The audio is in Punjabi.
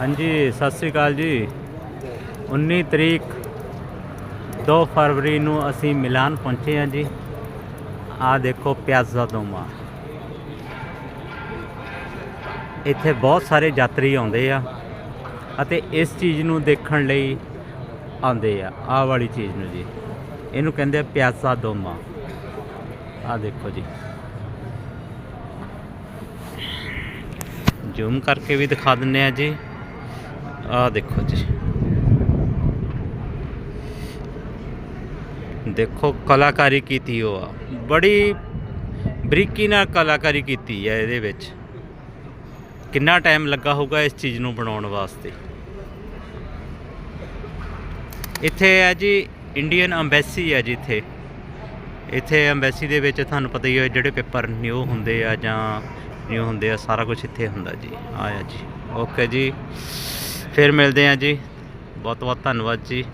ਹਾਂਜੀ, ਸਤਿ ਸ੍ਰੀ ਅਕਾਲ ਜੀ। 19 ਤਰੀਕ 2 ਫਰਵਰੀ ਨੂੰ ਅਸੀਂ ਮਿਲਾਨ ਪਹੁੰਚੇ ਹਾਂ ਜੀ। ਆ ਦੇਖੋ ਪਿਆਜ਼ਾ ਦੋਮਾ। ਇੱਥੇ ਬਹੁਤ ਸਾਰੇ ਯਾਤਰੀ ਆਉਂਦੇ ਆ ਅਤੇ ਇਸ ਚੀਜ਼ ਨੂੰ ਦੇਖਣ ਲਈ ਆਉਂਦੇ ਆ, ਆਹ ਵਾਲੀ ਚੀਜ਼ ਨੂੰ ਜੀ। ਇਹਨੂੰ ਕਹਿੰਦੇ ਆ ਪਿਆਜ਼ਾ ਦੋਮਾ। ਆ ਦੇਖੋ ਜੀ। ਜ਼ੂਮ ਕਰਕੇ ਵੀ ਦਿਖਾ ਦਿੰਨੇ ਆ ਜੀ। ਆ ਦੇਖੋ ਜੀ। ਦੇਖੋ ਕਲਾਕਾਰੀ ਕੀਤੀ ਉਹ ਆ। ਬੜੀ ਬਰੀਕੀ ਨਾਲ ਕਲਾਕਾਰੀ ਕੀਤੀ ਹੈ ਇਹਦੇ ਵਿੱਚ। ਕਿੰਨਾ ਟਾਈਮ ਲੱਗਾ ਹੋਊਗਾ ਇਸ ਚੀਜ਼ ਨੂੰ ਬਣਾਉਣ ਵਾਸਤੇ। ਇੱਥੇ ਹੈ ਜੀ ਇੰਡੀਅਨ ਐਮਬੈਸੀ ਹੈ ਜੀ ਇੱਥੇ। ਇੱਥੇ ਐਮਬੈਸੀ ਦੇ ਵਿੱਚ ਤੁਹਾਨੂੰ ਪਤਾ ਹੀ ਹੈ ਜਿਹੜੇ ਪੇਪਰ ਨਿਊ ਹੁੰਦੇ ਆ ਜਾਂ ਨਿਊ ਹੁੰਦੇ ਆ, ਸਾਰਾ ਕੁਝ ਇੱਥੇ ਹੁੰਦਾ ਜੀ। ਆਇਆ ਜੀ। ਓਕੇ ਜੀ। ਫਿਰ ਮਿਲਦੇ ਆ ਜੀ। ਬਹੁਤ ਬਹੁਤ ਧੰਨਵਾਦ ਜੀ।